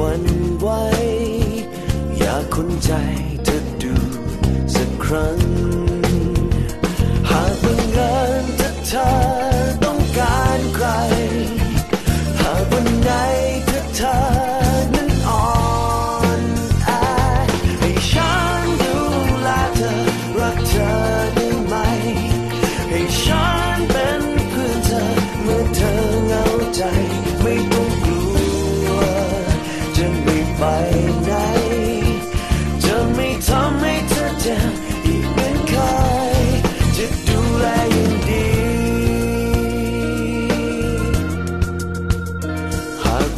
วันไหวอยากค้นใจเธอดูสักครั้ง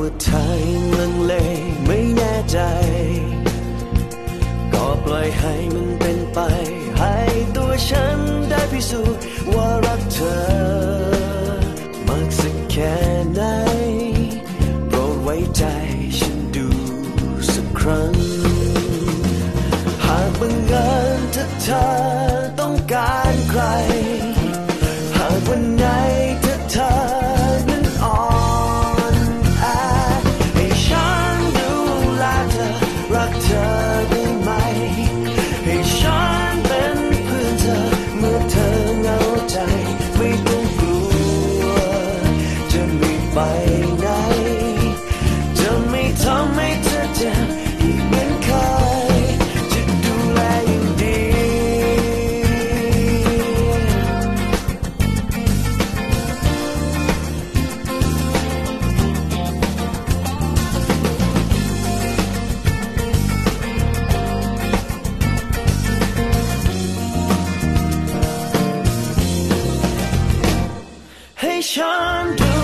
ว่าเธอยังลังเลไม่แน่ใจ ก็ปล่อยให้มันเป็นไป ให้ตัวฉันได้พิสูจน์ว่ารักเธอ มากสักแค่ไหนโปรดไว้ใจฉันดูสักครั้ง หากบังเอิญถ้าเธอต้องการใคร ให้ฉันดู